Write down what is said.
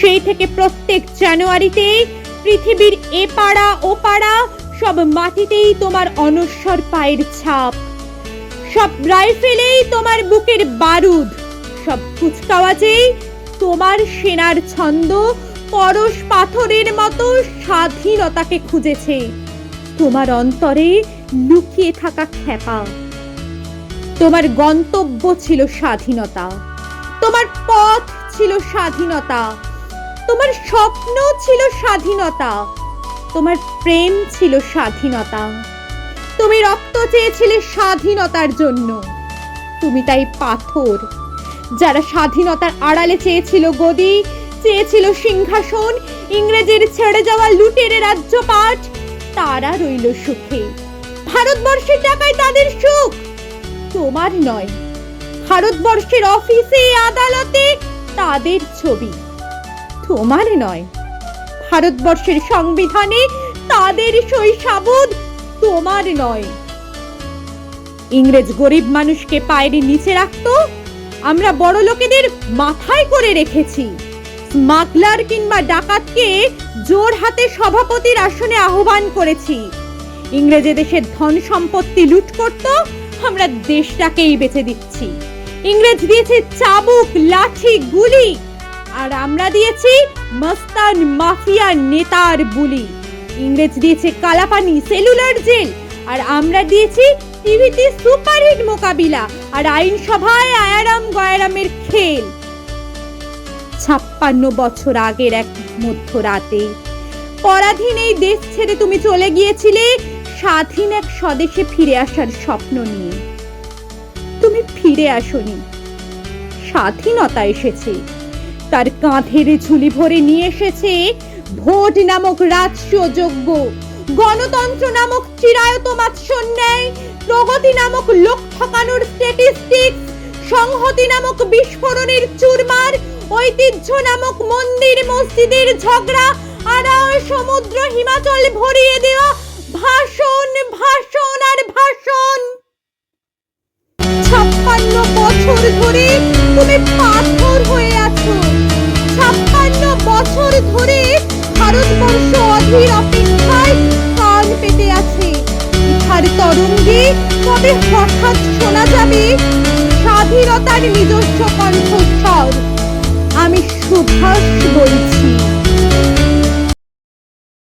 সেই থেকে প্রত্যেক জানুয়ারিতে পৃথিবীর এ পাড়া, ও পাড়া, সব মাটিতেই তোমার অনস্বর পায়ের ছাপ। সব রাইফেলেই তোমার বুকের বারুদ। সব কুচকাওয়াজেই তোমার সেনার ছন্দ। পরশ পাথরের মতো স্বাধীনতাকে খুঁজেছে। তোমার অন্তরে লুকিয়ে থাকা খেপা তোমার গন্তব্য ছিল স্বাধীনতা। তোমার পথ ছিল স্বাধীনতা। তোমার স্বপ্ন ছিল স্বাধীনতা। তোমার প্রেম ছিল স্বাধীনতা। তুমি রক্ত চেয়েছিলে স্বাধীনতার জন্য। তুমি তাই পাথর, যারা স্বাধীনতার আড়ালে চেয়েছিল গদি, চেয়েছিল সিংহাসন, ইংরেজের ছেড়ে যাওয়া লুটের রাজ্যপাট তারা রইল সুখে। ভারতবর্ষের টাকায় তাদের সুখ, তোমার নয়। ভারতবর্ষের অফিসে, আদালতে তাদের ছবি। তোমার নয়, ভারতবর্ষের সংবিধানে তাদের শৈশাবুদ তোমার নয়। ইংরেজ গরিব মানুষকে পায়ের নিচে রাখতো, আমরা বড় লোকেদের মাথায় করে রেখেছি। স্মাগলার কিংবা ডাকাতকে জোর হাতে সভাপতির আসনে আহ্বান করেছি। ইংরেজ দেশের ধন সম্পত্তি লুট করত, আমরা দেশটাকেই বেঁচে দিচ্ছি। ইংরেজ দিয়েছে চাবুক, লাঠি, গুলি আর আমরা দিয়েছি মস্তান মাফিয়া নেতার বুলি। ইংরেজ দিয়েছে কালাপানি, সেলুলার জেল। আর আমরা দিয়েছি টিভিতে সুপারহিট মোকাবিলা আর আইনসভায় আয়ারাম গয়ারামের খেল। ছাপ্পান্ন বছর আগের এক মধ্যরাতে, পরাধীন এই দেশ ছেড়ে তুমি চলে গিয়েছিলে, স্বাধীন এক স্বদেশে ফিরে আসার স্বপ্ন নিয়ে। তুমি ফিরে আসনি। স্বাধীনতা এসেছে। তার কাঁধের ঝুলি ভরে নিয়ে এসেছে ভোট নামক রাজস্ব যোগ্য গণতন্ত্র নামক চিরায়ত মাৎসন্যায় প্রগতি নামক লোক ঠকানোর স্ট্যাটিস্টিক্স সংহতি নামক বিস্ফোরণের চুরমার, ঐতিহ্য নামক মন্দির মসজিদের ঝগড়া আড়ায় সমুদ্র হিমাচল ভরিয়ে দেওয়া ভারতবর্ষ অপেক্ষায় কান পেতে আছে। ইহার তরঙ্গে কবে হঠাৎ শোনা যাবে স্বাধীনতার নিজস্ব কণ্ঠস্বর? আমি সুভাষ বলছি।